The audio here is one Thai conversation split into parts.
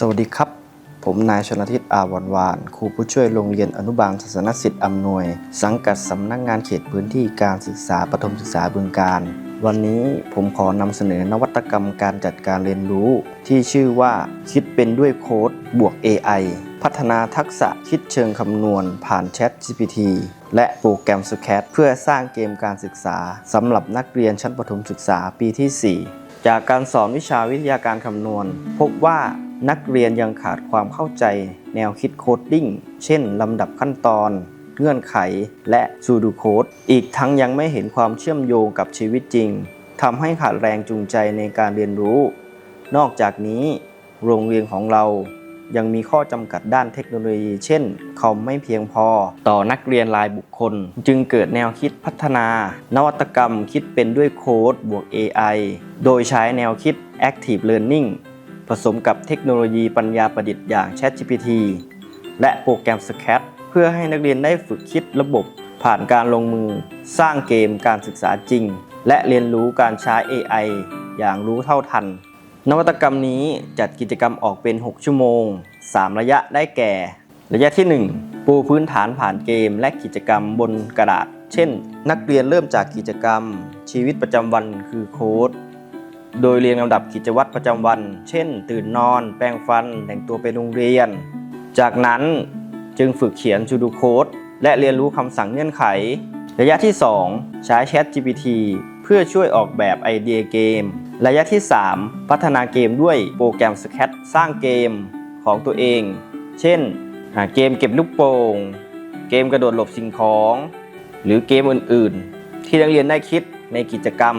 สวัสดีครับ ผมนายชนทิตอาวันวาน ครูผู้ช่วยโรงเรียนอนุบาลศาสนศิษย์อำนวย สังกัดสำนักงานเขตพื้นที่การศึกษาปฐมศึกษาบึงการ วันนี้ผมขอนำเสนอนวัตกรรมการจัดการเรียนรู้ ที่ชื่อว่าคิดเป็นด้วยโค้ดบวก AI พัฒนาทักษะคิดเชิงคำนวณผ่าน Chat GPT และโปรแกรม SCAT เพื่อสร้างเกมการศึกษาสำหรับนักเรียนชั้นประถมศึกษาปีที่ 4 จากการสอนวิชาวิทยาการคำนวณ พบว่า นักเรียนยังขาดความเข้าใจแนวคิดโคดดิ้ง เช่นลำดับขั้นตอน เงื่อนไข และซูดูโคดอีกทั้งยังไม่เห็นความเชื่อมโยงกับชีวิตจริงทำให้ขาดแรงจูงใจในการเรียนรู้ นอกจากนี้ โรงเรียนของเรายังมีข้อจำกัดด้านเทคโนโลยี เช่น คอมไม่เพียงพอ ต่อนักเรียนรายบุคคล จึงเกิดแนวคิดพัฒนา นวัตกรรมคิดเป็นด้วยโค้ดบวก AI โดยใช้แนวคิด Active Learning ผสมกับเทคโนโลยีปัญญาประดิษฐ์อย่าง ChatGPT และโปรแกรม SCAT เพื่อให้นักเรียนได้ฝึกคิดระบบ ผ่านการลงมือ สร้างเกมการศึกษาจริง และเรียนรู้การใช้ AI อย่างรู้เท่าทัน นวัตกรรมนี้จัดกิจกรรมออกเป็น 6 ชั่วโมง 3 ระยะได้แก่ ระยะที่ 1 ปูพื้นฐานผ่านเกม และกิจกรรมบนกระดาษ เช่น นักเรียนเริ่มจากกิจกรรม ชีวิตประจำวันคือโค้ด โดยเรียงลำดับกิจวัตรประจำวัน เช่น ตื่นนอน แปรงฟัน แต่งตัวไปโรงเรียน จากนั้นจึงฝึกเขียนชูดูโค้ดและเรียนรู้คำสั่งเงื่อนไข ระยะที่ 2 ใช้ Chat GPT เพื่อช่วยออกแบบไอเดียเกม ระยะที่ 3 พัฒนาเกมด้วยโปรแกรม SCAT สร้างเกมของตัวเอง เช่น เกมเก็บลูกโป่ง เกมกระโดดหลบสิ่งของ หรือเกมอื่น ๆ ที่นักเรียนได้คิดในกิจกรรม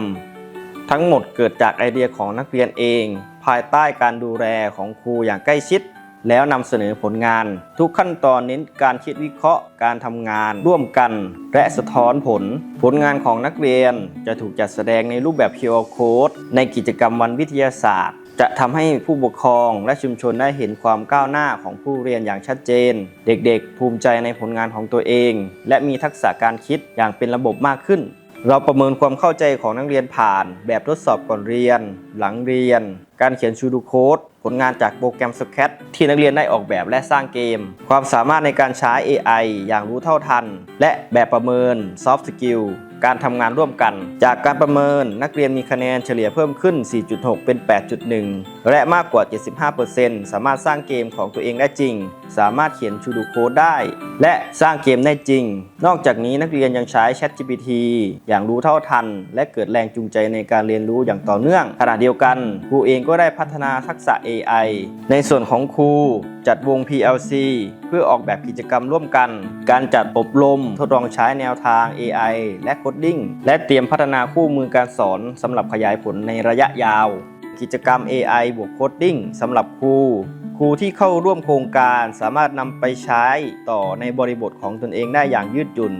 ทั้งหมดเกิดจากไอเดียของนักเรียนเอง ภายใต้การดูแลของครูอย่างใกล้ชิด แล้วนำเสนอผลงาน ทุกขั้นตอนเน้นการคิดวิเคราะห์ การทำงาน ร่วมกัน และสะท้อนผล ผลงานของนักเรียนจะถูกจัดแสดงในรูปแบบ QR Code ในกิจกรรมวันวิทยาศาสตร์จะทำให้ผู้ปกครองและชุมชนได้เห็นความก้าวหน้าของผู้เรียนอย่างชัดเจน เด็กๆ ภูมิใจในผลงานของตัวเอง และมีทักษะการคิดอย่างเป็นระบบมากขึ้น เราประเมินความเข้าใจของนักเรียนผ่าน แบบทดสอบก่อนเรียน หลังเรียน การเขียนชูดูโค้ดผลงานจากโปรแกรม SCAT ที่นักเรียนได้ออกแบบและสร้างเกม ความสามารถในการใช้ AI อย่างรู้เท่าทัน และแบบประเมิน Soft Skill การทำงานร่วมกัน จากการประเมินนักเรียนมีคะแนนเฉลี่ยเพิ่มขึ้น 4.6 เป็น 8.1 และมากกว่า 75%สามารถสร้างเกมของตัวเองได้จริง สามารถเขียนชูดูโค้ดได้ และสร้างเกมได้จริง นอกจากนี้นักเรียนยังใช้ ChatGPT อย่างรู้เท่าทัน และเกิดแรงจูงใจในการเรียนรู้อย่างต่อเนื่อง ขณะเดียวกันครูเองก็ได้พัฒนาทักษะ AI ในส่วนของครู จัดวง PLC เพื่อออกแบบกิจกรรมร่วมกัน การจัดอบรมทดลองใช้แนวทาง AI และโคดดิ้งและเตรียมพัฒนาคู่มือการสอนสำหรับขยายผลในระยะยาว กิจกรรม AI บวกโคดดิ้งสำหรับครูครูที่เข้าร่วมโครงการสามารถนำไปใช้ต่อในบริบทของตนเองได้อย่างยืดหยุ่น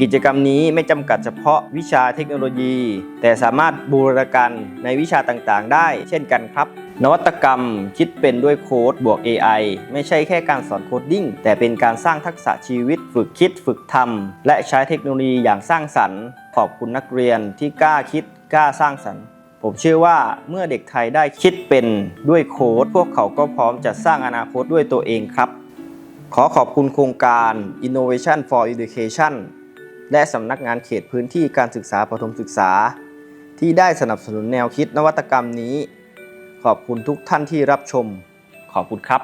กิจกรรมนี้ไม่จำกัดเฉพาะวิชาเทคโนโลยี แต่สามารถบูรณาการในวิชาต่างๆ ได้เช่นกันครับ นวัตกรรมคิดเป็นด้วยโค้ดบวก AI ไม่ใช่แค่การสอนโคดดิ้งแต่เป็นการสร้างทักษะชีวิต ฝึกคิดฝึกทำและใช้เทคโนโลยีอย่างสร้างสรรค์ ขอบคุณนักเรียนที่กล้าคิดกล้าสร้างสรรค์ผมเชื่อว่าเมื่อเด็กไทยได้คิดเป็นด้วยโค้ด พวกเขาก็พร้อมจะสร้างอนาคตด้วยตัวเองครับ ขอขอบคุณโครงการ Innovation for Education และสำนักงานเขตพื้นที่การศึกษาประถมศึกษา ที่ได้สนับสนุนแนวคิดนวัตกรรมนี้ ขอบคุณทุกท่านที่รับชม ขอบคุณครับ